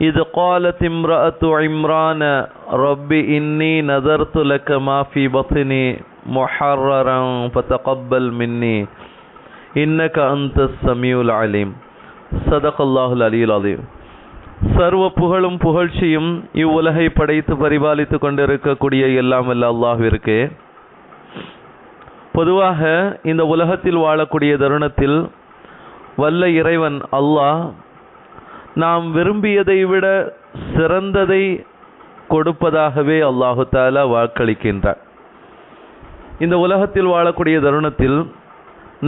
إذ قالت امرأة عمران رب إني نذرت لك ما في بطني محررا فتقبل مني إنك أنت السميع العليم صدق الله العلي العظيم சர்வ புகழும் புகழ்ச்சியும் இவ்வுலகை படைத்து பரிபாலித்து கொண்டிருக்கக்கூடிய எல்லாம் வல்ல அல்லாஹ்விற்கு பொதுவாக இந்த உலகத்தில் வாழக்கூடிய தருணத்தில் வல்ல இறைவன் அல்லாஹ் நாம் விரும்பியதை விட சிறந்ததை கொடுப்பதாகவே அல்லாஹு தாலா வாக்களிக்கின்றார் இந்த உலகத்தில் வாழக்கூடிய தருணத்தில்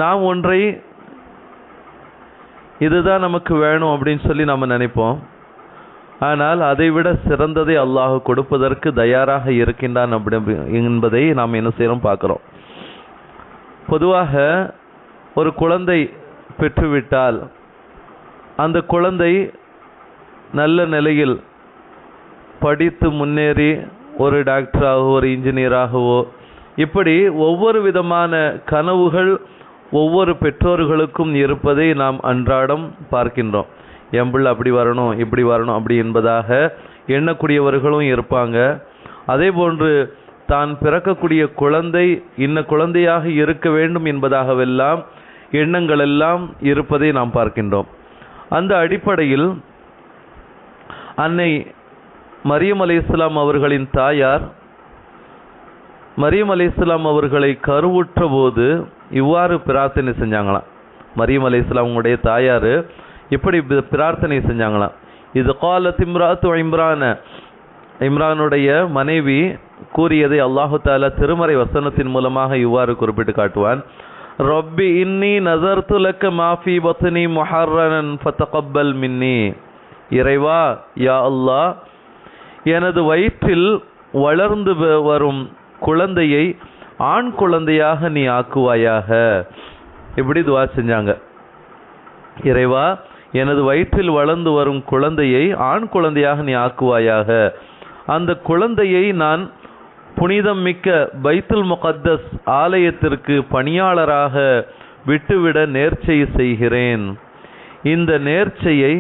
நாம் ஒன்றை இதுதான் நமக்கு வேணும் அப்படின்னு சொல்லி நம்ம நினைப்போம். ஆனால் அதைவிட சிறந்ததை அல்லாஹ் கொடுப்பதற்கு தயாராக இருக்கின்றான் அப்படி என்பதை நாம் என்ன செய்கிறோம் பார்க்குறோம். பொதுவாக ஒரு குழந்தை பெற்றுவிட்டால் அந்த குழந்தை நல்ல நிலையில் படித்து முன்னேறி ஒரு டாக்டராகவோ ஒரு இன்ஜினியராகவோ இப்படி ஒவ்வொரு விதமான கனவுகள் ஒவ்வொரு பெற்றோர்களுக்கும் இருப்பதை நாம் அன்றாடம் பார்க்கின்றோம். என் பிள்ளை அப்படி வரணும் இப்படி வரணும் அப்படி என்பதாக எண்ணக்கூடியவர்களும் இருப்பாங்க. அதே போன்று தான் பிறக்கக்கூடிய குழந்தை இன்ன குழந்தையாக இருக்க வேண்டும் என்பதாகவெல்லாம் எண்ணங்களெல்லாம் இருப்பதை நாம் பார்க்கின்றோம். அந்த அடிப்படையில் அன்னை மரியம் அலி இஸ்லாம் அவர்களின் தாயார். மரியம் அலி இஸ்லாம் அவர்களை கருவுற்ற போது இவ்வாறு பிரார்த்தனை செஞ்சாங்களாம். மரியம் அலி இஸ்லாமுடைய தாயார் இப்படி பிரார்த்தனை செஞ்சாங்களாம். இது காலத் திம்ராத்து இம்ரான இம்ரானுடைய மனைவி கூறியதை அல்லாஹு தாலா திருமறை வசனத்தின் மூலமாக இவ்வாறு குறிப்பிட்டு காட்டுவான். ரப்பி இன்னி நசர்த்துலக்க மாஃபி பத்னி மொஹர்ரன் ஃபத்தகப்பல் மின்னி. இறைவா யா அல்லாஹ் எனது வயிற்றில் வளர்ந்து வரும் குழந்தையை ஆண் குழந்தையாக நீ ஆக்குவாயாக. இப்படி துவா செஞ்சாங்க. இறைவா எனது வயிற்றில் வளர்ந்து வரும் குழந்தையை ஆண் குழந்தையாக நீ ஆக்குவாயாக. அந்த குழந்தையை நான் புனிதம் மிக்க பைத்துல் முகத்தஸ் ஆலயத்திற்கு பணியாளராக விட்டுவிட நேர்ச்சை செய்கிறேன். இந்த நேர்ச்சையை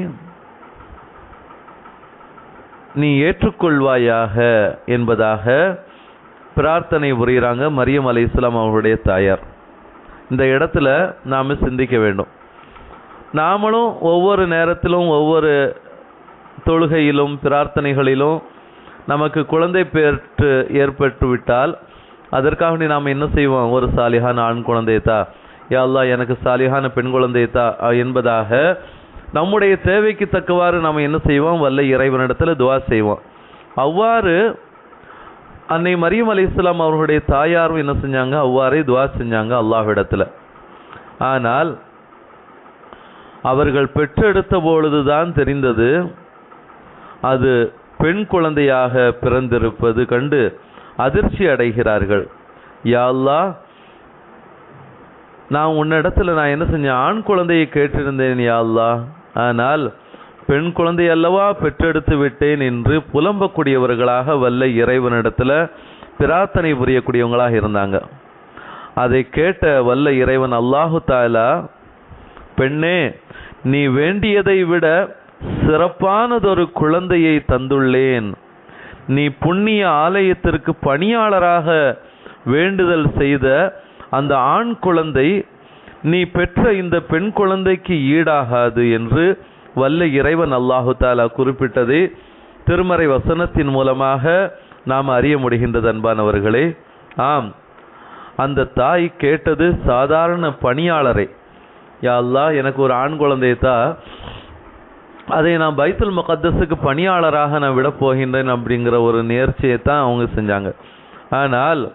நீ ஏற்றுக்கொள்வாயாக என்பதாக பிரார்த்தனை புரிகிறாங்க மரியம் அலை இஸ்லாம் அவருடைய தாயார். இந்த இடத்துல நாம் சிந்திக்க வேண்டும். நாமளும் ஒவ்வொரு நேரத்திலும் ஒவ்வொரு தொழுகையிலும் பிரார்த்தனைகளிலும் நமக்கு குழந்தை பெற்று ஏற்பட்டு விட்டால் அதற்காக நாம் என்ன செய்வோம்? ஒரு சாலிகான ஆண் குழந்தை தா யா எனக்கு சாலிகான பெண் குழந்தை என்பதாக நம்முடைய தேவைக்கு தக்கவாறு நாம் என்ன செய்வோம்? வல்ல இறைவனிடத்தில் துவா செய்வோம். அவ்வாறு அன்னை மரியம் அலி இஸ்லாம் அவர்களுடைய தாயாரும் என்ன செஞ்சாங்க? அவ்வாறே துவா செஞ்சாங்க அல்லாஹ்விடத்தில். ஆனால் அவர்கள் பெற்றெடுத்த பொழுதுதான் தெரிந்தது அது பெண் குழந்தையாக பிறந்திருப்பது கண்டு அதிர்ச்சி அடைகிறார்கள். யாழ்லா நான் உன்னிடத்தில் நான் என்ன செஞ்சேன்? ஆண் குழந்தையை கேட்டிருந்தேன் யாழ்லா ஆனால் பெண் குழந்தை அல்லவா பெற்றெடுத்து விட்டேன் என்று புலம்பக்கூடியவர்களாக வல்ல இறைவனிடத்தில் பிரார்த்தனை புரியக்கூடியவங்களாக இருந்தாங்க. அதை கேட்ட வல்ல இறைவன் அல்லாஹு தாலா பெண்ணே நீ வேண்டியதை விட சிறப்பானதொரு குழந்தையை தந்துள்ளேன். நீ புண்ணிய ஆலயத்திற்கு பணியாளராக வேண்டுதல் செய்த அந்த ஆண் குழந்தை நீ பெற்ற இந்த பெண் குழந்தைக்கு ஈடாகாது என்று வல்ல இறைவன் அல்லாஹு தாலா குறிப்பிட்டதை திருமறை வசனத்தின் மூலமாக நாம் அறிய முடிகின்றது அன்பானவர்களே. ஆம். அந்த தாய் கேட்டது சாதாரண பணியாளரை. யாழ்லா எனக்கு ஒரு ஆண் குழந்தையை தா. அதை நான் பைத்துல் முகத்தஸுக்கு பணியாளராக நான் விட போகின்றேன் அப்படிங்கிற ஒரு நேர்ச்சியை தான் அவங்க செஞ்சாங்க. ஆனால்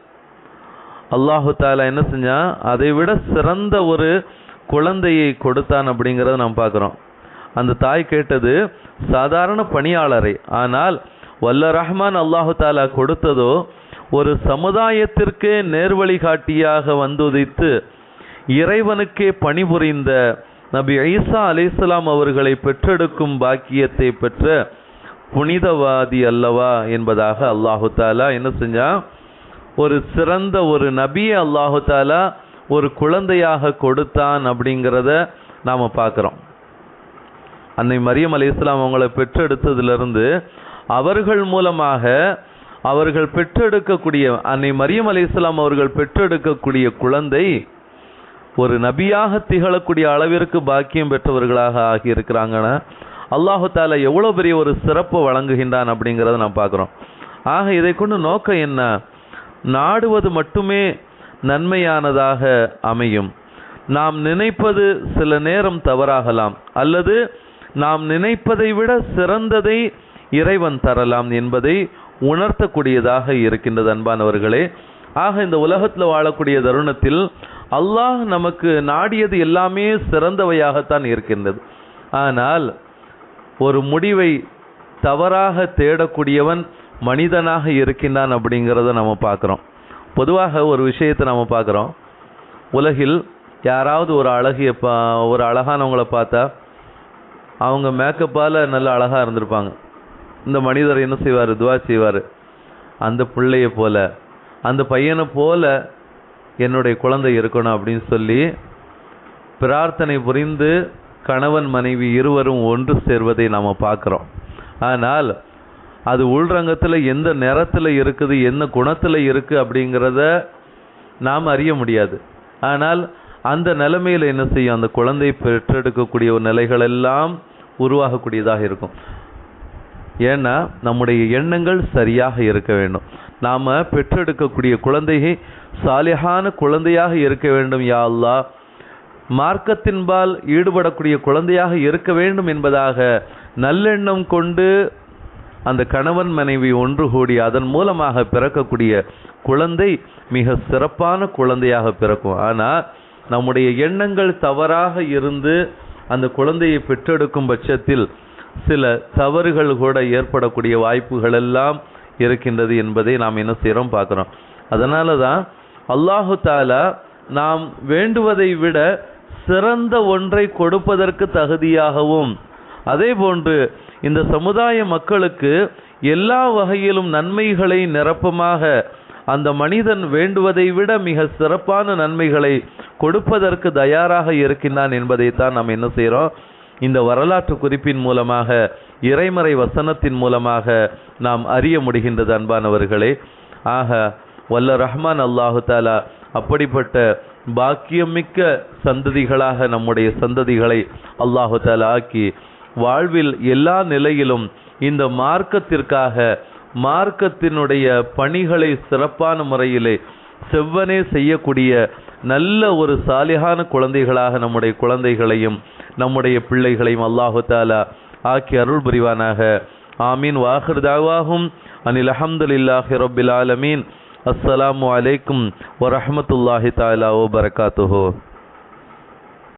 அல்லாஹு தாலா என்ன செஞ்சான் அதை விட சிறந்த ஒரு குழந்தையை கொடுத்தான் அப்படிங்கிறத நாம் பார்க்குறோம். அந்த தாய் கேட்டது சாதாரண பணியாளரை ஆனால் வல்ல ரஹ்மான் அல்லாஹு தாலா கொடுத்ததோ ஒரு சமுதாயத்திற்கே நேர்வழிகாட்டியாக வந்துதித்து இறைவனுக்கே பணிபுரிந்த நபி ஐசா அலிஸ்லாம் அவர்களை பெற்றெடுக்கும் பாக்கியத்தை பெற்ற புனிதவாதி அல்லவா? என்பதாக அல்லாஹு தாலா என்ன செஞ்சான் ஒரு சிறந்த ஒரு நபியை அல்லாஹு தாலா ஒரு குழந்தையாக கொடுத்தான் அப்படிங்கிறத நாம் பார்க்குறோம். அன்னை மரியம் அலி இஸ்லாம் அவங்களை பெற்றெடுத்ததிலிருந்து அவர்கள் மூலமாக அவர்கள் பெற்றெடுக்கக்கூடிய அன்னை மரியம் அலி இஸ்லாம் அவர்கள் பெற்றெடுக்கக்கூடிய குழந்தை ஒரு நபியாக திகழக்கூடிய அளவிற்கு பாக்கியம் பெற்றவர்களாக ஆகியிருக்கிறாங்கன்னா அல்லாஹு தாலா எவ்வளோ பெரிய ஒரு சிறப்பு வழங்குகின்றான் அப்படிங்கிறத நாம் பார்க்குறோம். ஆக இதை கொண்டு நோக்கம் என்ன? நாடுவது மட்டுமே நன்மையானதாக அமையும். நாம் நினைப்பது சில நேரம் தவறாகலாம் அல்லது நாம் நினைப்பதை விட சிறந்ததை இறைவன் தரலாம் என்பதை உணர்த்தக்கூடியதாக இருக்கின்றது அன்பானவர்களே. ஆக இந்த உலகத்தில் வாழக்கூடிய தருணத்தில் அல்லாஹ் நமக்கு நாடியது எல்லாமே சிறந்தவையாகத்தான் இருக்கின்றது. ஆனால் ஒரு முடிவை தவறாக தேடக்கூடியவன் மனிதனாக இருக்கின்றான் அப்படிங்கிறத நம்ம பார்க்குறோம். பொதுவாக ஒரு விஷயத்தை நம்ம பார்க்குறோம். உலகில் யாராவது ஒரு அழகிய பா ஒரு அழகானவங்களை பார்த்தா அவங்க மேக்கப்பால் நல்ல அழகாக இருந்திருப்பாங்க. இந்த மனிதர் என்ன செய்வார்? துவா செய்வார். அந்த பிள்ளைய போல அந்த பையனை போல என்னுடைய குழந்தை இருக்கணும் அப்படின்னு சொல்லி பிரார்த்தனை புரிந்து கணவன் மனைவி இருவரும் ஒன்று சேர்வதை நாம் பார்க்குறோம். ஆனால் அது உள்ரங்கத்தில் எந்த நிறத்தில் இருக்குது என்ன குணத்தில் இருக்குது அப்படிங்கிறத நாம் அறிய முடியாது. ஆனால் அந்த நிலைமையில் என்ன செய்யும்? அந்த குழந்தை பெற்றெடுக்கக்கூடிய ஒரு நிலைகள் எல்லாம் உருவாகக்கூடியதாக இருக்கும். ஏன்னா நம்முடைய எண்ணங்கள் சரியாக இருக்க வேண்டும். நாம் பெற்றெடுக்கக்கூடிய குழந்தையை சாலிஹான குழந்தையாக இருக்க வேண்டும் யா மார்க்கத்தின்பால் ஈடுபடக்கூடிய குழந்தையாக இருக்க வேண்டும் என்பதாக நல்லெண்ணம் கொண்டு அந்த கணவன் மனைவி ஒன்று கூடி அதன் மூலமாக பிறக்கக்கூடிய குழந்தை மிக சிறப்பான குழந்தையாக பிறக்கும். ஆனால் நம்முடைய எண்ணங்கள் தவறாக இருந்து அந்த குழந்தையை பெற்றெடுக்கும் பட்சத்தில் சில தவறுகள் கூட ஏற்படக்கூடிய வாய்ப்புகள் எல்லாம் இருக்கின்றது என்பதை நாம் என்ன செய்கிறோம் பார்க்குறோம். அதனால தான் அல்லாஹு தாலா நாம் வேண்டுவதை விட சிறந்த ஒன்றை கொடுப்பதற்கு தகுதியாகவும் அதே போன்று இந்த சமுதாய மக்களுக்கு எல்லா வகையிலும் நன்மைகளை நிரப்பமாக அந்த மனிதன் வேண்டுவதை விட மிக சிறப்பான நன்மைகளை கொடுப்பதற்கு தயாராக இருக்கின்றான் என்பதைத்தான் நாம் என்ன செய்கிறோம்? இந்த வரலாற்று குறிப்பின் மூலமாக இறைமறை வசனத்தின் மூலமாக நாம் அறிய முடிகின்றது அன்பானவர்களே. ஆக வல்ல ரஹ்மான் அல்லாஹு தாலா அப்படிப்பட்ட பாக்கியமிக்க சந்ததிகளாக நம்முடைய சந்ததிகளை அல்லாஹு தாலா ஆக்கி வாழ்வில் எல்லா நிலையிலும் இந்த மார்க்கத்திற்காக மார்க்கத்தினுடைய பணிகளை சிறப்பான முறையிலே செவ்வனே செய்யக்கூடிய நல்ல ஒரு சாலிகான குழந்தைகளாக நம்முடைய குழந்தைகளையும் நம்முடைய பிள்ளைகளையும் அல்லாஹு தாலா ஆக்கி அருள் புரிவானாக. ஆமீன். வாஹிர் தாவாகும் அனில் அஹமதுல்லாஹி ரபில் ஆலமீன். அஸ்ஸலாமு அலைக்கும் வரஹமத்துல்லாஹி தாலா ஓ பரகாத்துஹோ.